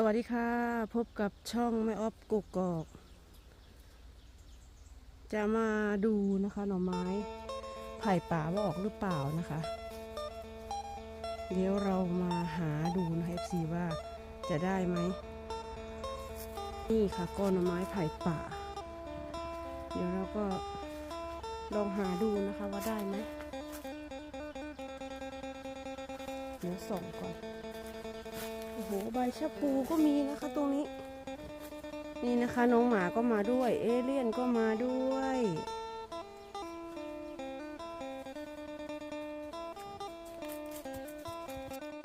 สวัสดีค่ะ พบกับช่องแม่ออฟกกอก จะมาดูนะคะหน่อไม้ไผ่ป่าว่าออกหรือเปล่านะคะ เดี๋ยวเรามาหาดูนะคะ FC ว่าจะได้ไหม นี่ค่ะก้อนหน่อไม้ไผ่ป่า เดี๋ยวเราก็ลองหาดูนะคะว่าได้ไหมเดี๋ยวส่องก่อน โอ้โหใบชะพูก็มีนะคะตรงนี้ นี่นะคะน้องหมาก็มาด้วย เอเลี่ยนก็มาด้วย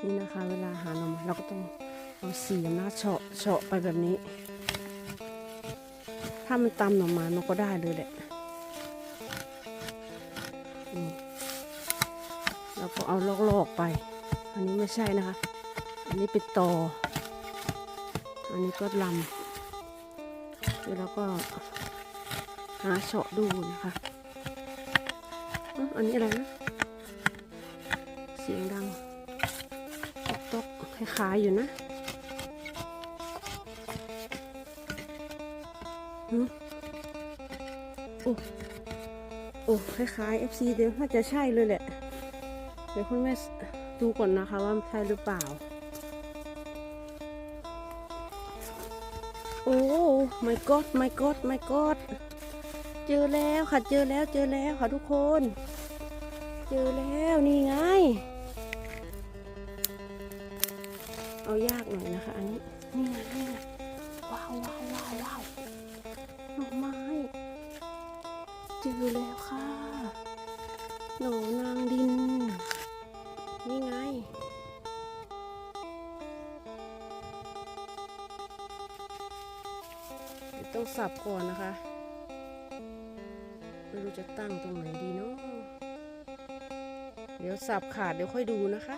นี่นะคะเวลาหาหน่อไม้เราก็ต้องเอาเสียมนะเฉาะเฉาะไปแบบนี้ ถ้ามันตำหน่อไม้มันก็ได้เลยแหละอืมแล้วก็เอาลอกๆไป อันนี้ไม่ใช่นะคะ อันนี้เป็นตอ อันนี้ก็ลำเดี๋ยวเราก็หาเฉาะดูนะคะอันนี้อะไรนะ เสียงดังตกคล้ายๆอยู่นะโอ้โอ้คล้ายๆ FC เดี๋ยวน่าจะใช่เลยแหละ เดี๋ยวคุณแม่ดูก่อนนะคะว่าใช่หรือเปล่า โอ้ my god my god my god เจอแล้วค่ะเจอแล้วเจอแล้วค่ะทุกคน เจอแล้วนี่ไง เอายากหน่อยนะคะ อันนี้นี่ไงนี่ไงว้าวว้าวว้าวว้าวหน่อไม้เจอแล้วค่ะหน่อนางดิน นี่ไง ต้องสับก่อนนะคะ ไม่รู้จะตั้งตรงไหนดีเนาะเดี๋ยวสับขาดเดี๋ยวค่อยดูนะคะ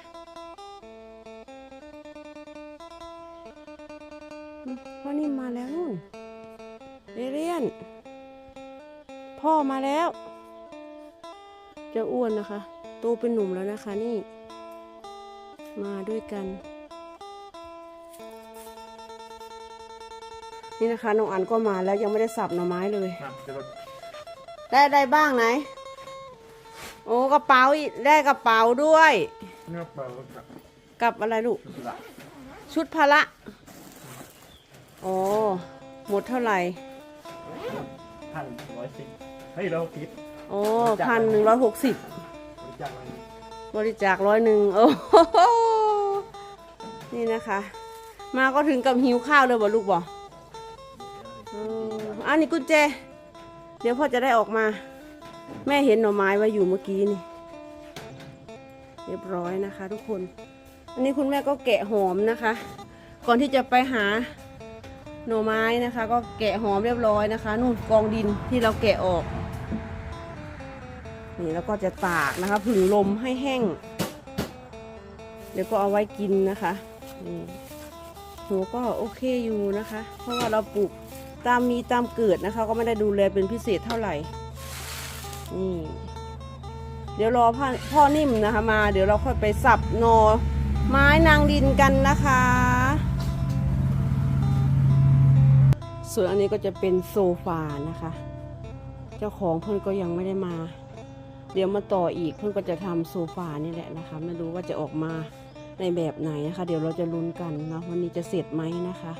พ่อนี่มาแล้วนู่นเอเลียน พ่อมาแล้ว จะอ้วนนะคะ โตเป็นหนุ่มแล้วนะคะนี่ มาด้วยกัน นี่นะคะน้องอันก็มาแล้วยังไม่ได้สับหน่อไม้เลยครับเดี๋ยวเราได้ได้บ้างไหน โอ้กระเป๋าอีกได้กระเป๋าด้วย เนื้อเปล่าครับกับอะไรลูกสุดละชุดพละ โอ้ หมดเท่าไหร่ พันร้อยสิบเฮ้ยเราคิดโอ้พันหนึ่งร้อยหกสิบ บริจาคอะไรบริจาคร้อยหนึ่งโอ้โหนี่นะคะ มาก็ถึงกับหิวข้าวเลยบ่ลูกบ่ อันนี้กุญแจ เดี๋ยวพ่อจะได้ออกมา แม่เห็นหน่อไม้ไว้อยู่เมื่อกี้นี่ เรียบร้อยนะคะ ทุกคน อันนี้คุณแม่ก็แกะหอมนะคะ ก่อนที่จะไปหาหน่อไม้นะคะ ก็แกะหอมเรียบร้อยนะคะ นู่นกองดินที่เราแกะออก นี่แล้วก็จะตากนะคะผึ่งลมให้แห้ง เดี๋ยวก็เอาไว้กินนะคะนี่หัวก็โอเคอยู่นะคะ เพราะว่าเราปลูก ตามมีตามเกิดนะคะ ก็ไม่ได้ดูแลเป็นพิเศษเท่าไหร่นี่เดี๋ยวรอพ่อพ่อนิ่มนะคะมา เดี๋ยวเราค่อยไปสับนอไม้นางดินกันนะคะ ส่วนอันนี้ก็จะเป็นโซฟานะคะ เจ้าของเพื่อนก็ยังไม่ได้มา เดี๋ยวมาต่ออีกเพื่อนก็จะทำโซฟานี่แหละนะคะ ไม่รู้ว่าจะออกมาในแบบไหนนะคะ เดี๋ยวเราจะลุ้นกันนะวันนี้จะเสร็จไหมนะคะ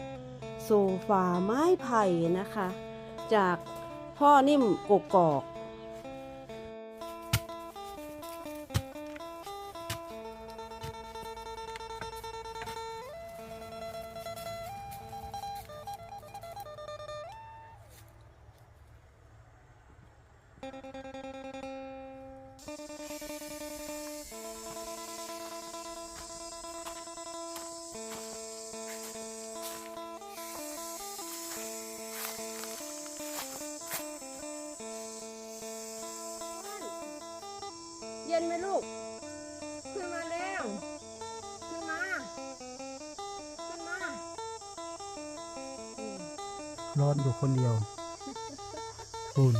โซฟาไม้ไผ่นะคะ จากพ่อนิ่มกกอก ย็นไหมลูก ขึ้นมาแล้ว ขึ้นมา ขึ้นมาอืมร้อนอยู่คนเดียวคุณ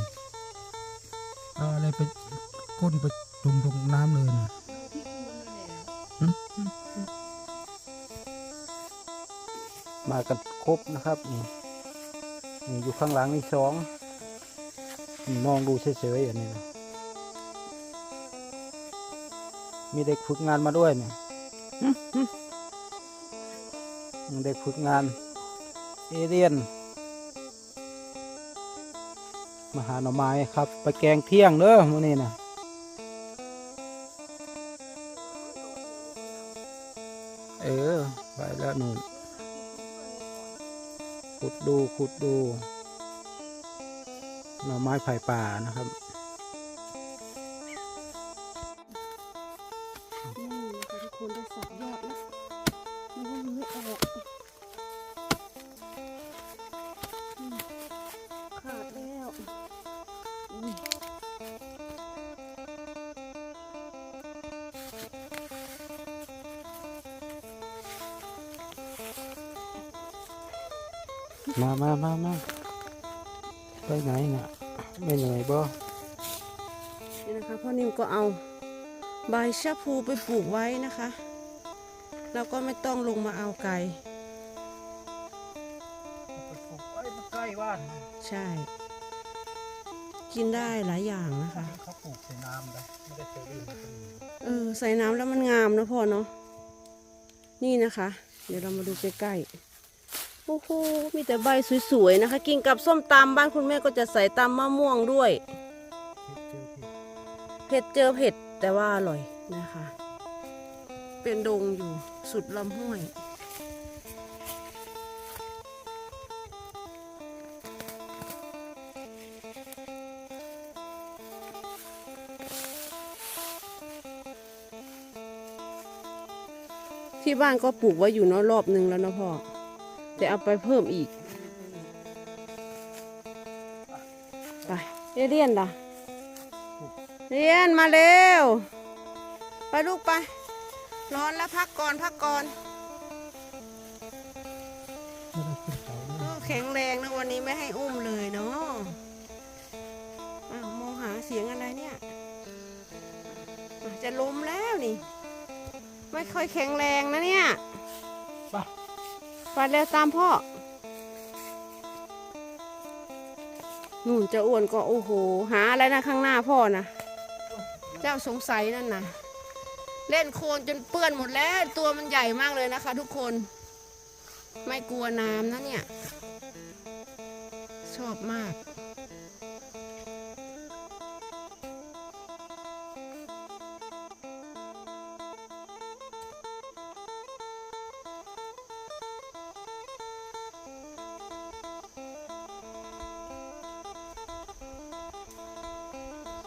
เอาอะไรไปก้นไปจุ่มลงน้ำเลยนะพี่ขึ้นมาแล้วหึมากันครบนะครับนี่นี่อยู่ข้างหลังนี่สองนี่มองดูเฉยๆอันนี้นะ มีเด็กฝึกงานมาด้วยเนี่ยหึหึเด็กฝึกงาน เอเรียน มาหาหน่อไม้ครับ ไปแกงเที่ยงเด้อมื้อนี้นะเออ ไปแล้วนู่นขุดดูขุดดูหน่อไม้ไผ่ป่านะครับ มามามามาไปไหนน่ะไม่เหนื่อยบ่นี่นะคะพ่อนิ่มก็เอาใบชะพูไปปลูกไว้นะคะ แล้วก็ไม่ต้องลงมาเอาไกลใกล้บ้านใช่ กินได้หลายอย่างนะคะเขาปลูกใส่น้ำได้ไม่ได้ใส่ดินเออใส่น้ำแล้วมันงามนะพ่อเนาะนี่นะคะ เดี๋ยวเรามาดูใกล้ๆ โอ้โหมีแต่ใบสวยๆนะคะ กินกับส้มตำบ้านคุณแม่ก็จะใส่ตำมะม่วงด้วย เผ็ดเจอเผ็ดแต่ว่าอร่อยนะคะ เป็นดงอยู่สุดลำห้วยที่บ้านก็ปลูกไว้อยู่เนาะรอบนึงแล้วเนาะพ่อ แต่เอาไปเพิ่มอีก ไปเรียนล่ะเรียนมาเร็ว ไปลูกไป ร้อนแล้วพักก่อนพักก่อนแข็งแรงนะวันนี้ไม่ให้อุ้มเลยเนาะมองหาเสียงอะไรเนี่ย จะล้มแล้วนี่ ไม่ค่อยแข็งแรงนะเนี่ย ไปแล้วตามพ่อนู่นจะอ้วนก็โอ้โห หาอะไรนะข้างหน้าพ่อนะเจ้าสงสัยนั่นนะเล่นโคลนจนเปื้อนหมดแล้ว ตัวมันใหญ่มากเลยนะคะ ทุกคน ไม่กลัวน้ำนะเนี่ย ชอบมาก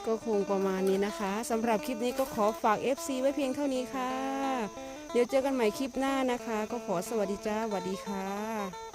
ก็คงประมาณนี้นะคะสำหรับคลิปนี้ก็ขอฝาก FC ไว้เพียงเท่านี้ค่ะ เดี๋ยวเจอกันใหม่คลิปหน้านะคะ ก็ขอสวัสดีจ้าสวัสดีค่ะ